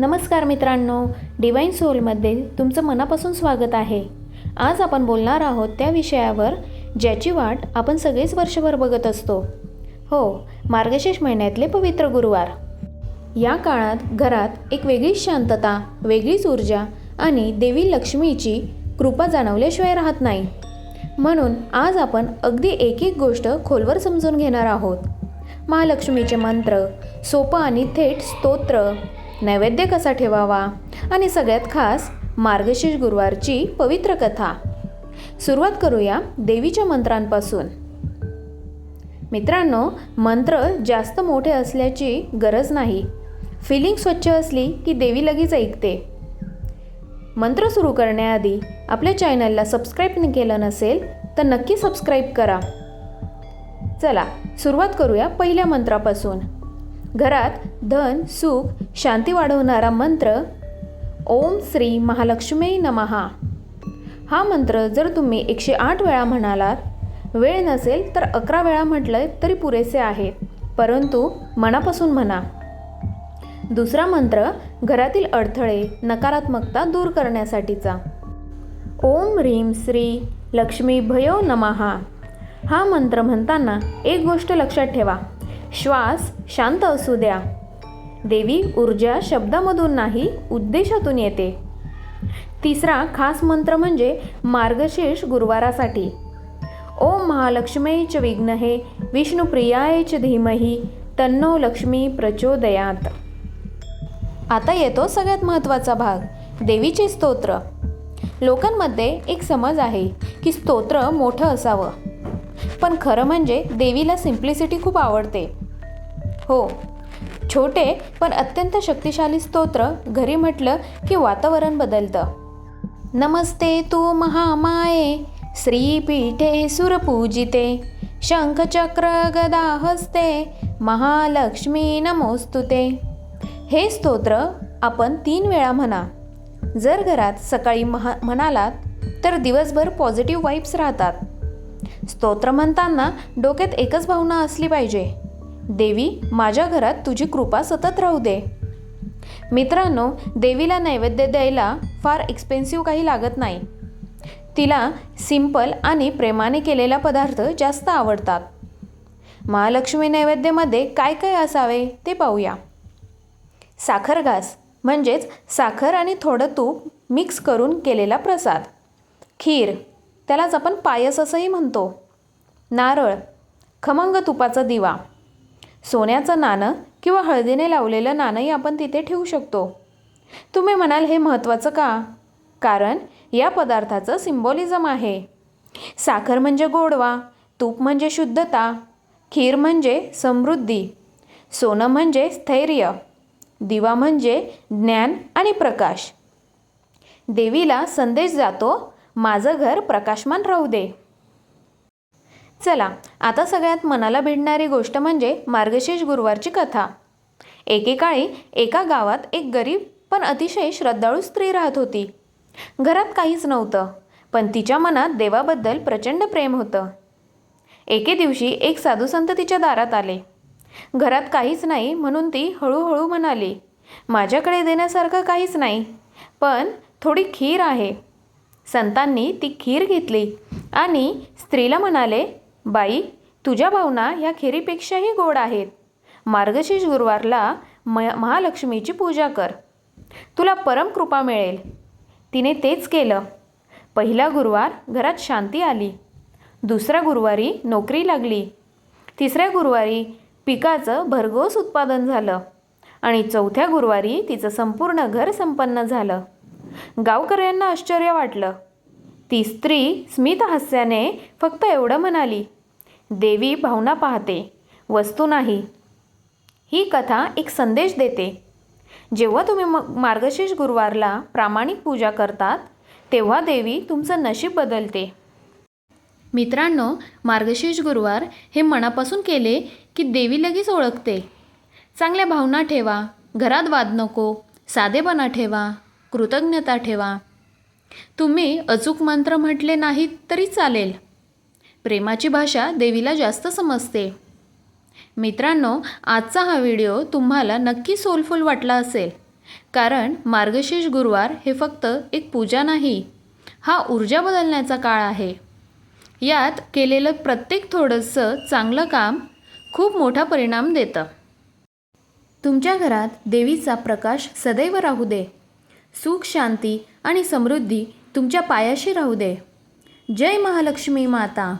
नमस्कार मित्रांनो डिवाईन सोलमध्ये तुमचं मनापासून स्वागत आहे. आज आपण बोलणार आहोत त्या विषयावर ज्याची वाट आपण सगळेच वर्षभर बघत असतो. हो मार्गशीर्ष महिन्यातले पवित्र गुरुवार. या काळात घरात एक वेगळीच शांतता वेगळीच ऊर्जा आणि देवी लक्ष्मीची कृपा जाणवल्याशिवाय राहत नाही. म्हणून आज आपण अगदी एक एक गोष्ट खोलवर समजून घेणार आहोत. महालक्ष्मीचे मंत्र सोपं आणि थेट स्तोत्र नैवेद्य कसा ठेवावा? आणि सगळ्यात खास मार्गशीर्ष गुरुवारची पवित्र कथा. सुरुवात करूया देवीच्या मंत्रांपासून. मित्रांनो मंत्र जास्त मोठे असल्याची गरज नाही. फिलिंग स्वच्छ असली की देवी लगेच ऐकते. मंत्र सुरू करण्याआधी आपल्या चॅनलला सबस्क्राईब केलं नसेल तर नक्की सबस्क्राईब करा. चला सुरुवात करूया पहिल्या मंत्रापासून. घरात धन सुख शांती वाढवणारा मंत्र ओम श्री महालक्ष्मी नमहा हा मंत्र जर तुम्ही एकशे आठ वेळा म्हणालात वेळ नसेल तर अकरा वेळा म्हटलं तरी पुरेसे आहे परंतु मनापासून म्हणा. दुसरा मंत्र घरातील अडथळे नकारात्मकता दूर करण्यासाठीचा. ओम ह्रीम श्री लक्ष्मी भयो नमहा हा मंत्र म्हणताना एक गोष्ट लक्षात ठेवा. श्वास शांत असू द्या. देवी ऊर्जा शब्दामधून नाही उद्देशातून येते. तिसरा खास मंत्र म्हणजे मार्गशीर्ष गुरुवारासाठी. ओम महालक्ष्मी च विघ्नहे विष्णुप्रियाय च धीमही तन्नो लक्ष्मी प्रचोदयात. आता येतो सगळ्यात महत्त्वाचा भाग देवीचे स्तोत्र. लोकांमध्ये एक समज आहे की स्तोत्र मोठं असावं. पण खरं म्हणजे देवीला सिम्प्लिसिटी खूप आवडते. हो. छोटे पण अत्यंत शक्तिशाली स्तोत्र घरी म्हटलं की वातावरण बदलतं. नमस्ते तू महामाये श्रीपीठे सुरपूजिते शंखचक्र गदा हस्ते महालक्ष्मी नमोस्तुते. हे स्तोत्र आपण तीन वेळा म्हणा. जर घरात सकाळी महा म्हणालात तर दिवसभर पॉझिटिव्ह वाईब्स राहतात. स्तोत्र म्हणताना डोक्यात एकच भावना असली पाहिजे. देवी माझ्या घरात तुझी कृपा सतत राहू दे. मित्रांनो देवीला नैवेद्य द्यायला फार एक्सपेन्सिव्ह काही लागत नाही. तिला सिंपल आणि प्रेमाने केलेला पदार्थ जास्त आवडतात. महालक्ष्मी नैवेद्यामध्ये काय काय असावे ते पाहूया. साखर घास म्हणजेच साखर आणि थोडं तूप मिक्स करून केलेला प्रसाद. खीर त्यालाच आपण पायस असंही म्हणतो. नारळ खमंग तुपाचा दिवा. सोन्याचं नाणं किंवा हळदीने लावलेलं नाणंही आपण तिथे ठेवू शकतो. तुम्ही म्हणाल हे महत्त्वाचं का? कारण या पदार्थाचं सिम्बॉलिझम आहे. साखर म्हणजे गोडवा तूप म्हणजे शुद्धता खीर म्हणजे समृद्धी सोनं म्हणजे स्थैर्य दिवा म्हणजे ज्ञान आणि प्रकाश. देवीला संदेश जातो माझं घर प्रकाशमान राहू दे. चला आता सगळ्यात मनाला भिडणारी गोष्ट म्हणजे मार्गशीर्ष गुरुवारची कथा. एकेकाळी एका गावात एक गरीब पण अतिशय श्रद्धाळू स्त्री राहत होती. घरात काहीच नव्हतं पण तिच्या मनात देवाबद्दल प्रचंड प्रेम होतं. एके दिवशी एक साधूसंत तिच्या दारात आले. घरात काहीच नाही म्हणून ती हळूहळू म्हणाली. माझ्याकडे देण्यासारखं काहीच नाही पण थोडी खीर आहे. संतांनी ती खीर घेतली आणि स्त्रीला म्हणाले बाई तुझ्या भावना ह्या खेरीपेक्षाही गोड आहेत. मार्गशीर्ष गुरुवारला म महालक्ष्मीची पूजा कर. तुला परम कृपा मिळेल. तिने तेच केलं. पहिला गुरुवार घरात शांती आली. दुसऱ्या गुरुवारी नोकरी लागली. तिसऱ्या गुरुवारी पिकाचं भरघोस उत्पादन झालं. आणि चौथ्या गुरुवारी तिचं संपूर्ण घर संपन्न झालं. गावकऱ्यांना आश्चर्य वाटलं. ती स्त्री स्मित हास्याने फक्त एवढं म्हणाली देवी भावना पाहते वस्तू नाही. ही कथा एक संदेश देते. जेव्हा तुम्ही मग मार्गशीर्ष गुरुवारला प्रामाणिक पूजा करतात तेव्हा देवी तुमचं नशीब बदलते. मित्रांनो मार्गशीर्ष गुरुवार हे मनापासून केले की देवी लगेच ओळखते. चांगल्या भावना ठेवा घरात वाद नको साधेपणा ठेवा कृतज्ञता ठेवा. तुम्ही अचूक मंत्र म्हटले नाहीत तरी चालेल. प्रेमाची भाषा देवीला जास्त समजते. मित्रांनो आजचा हा व्हिडिओ तुम्हाला नक्की सोलफुल वाटला असेल. कारण मार्गशीर्ष गुरुवार हे फक्त एक पूजा नाही हा ऊर्जा बदलण्याचा काळ आहे. यात केलेलं प्रत्येक थोडंसं चांगलं काम खूप मोठा परिणाम देतं. तुमच्या घरात देवीचा प्रकाश सदैव राहू दे. सुख शांती आणि समृद्धी तुमच्या पायाशी राहू दे. जय महालक्ष्मी माता.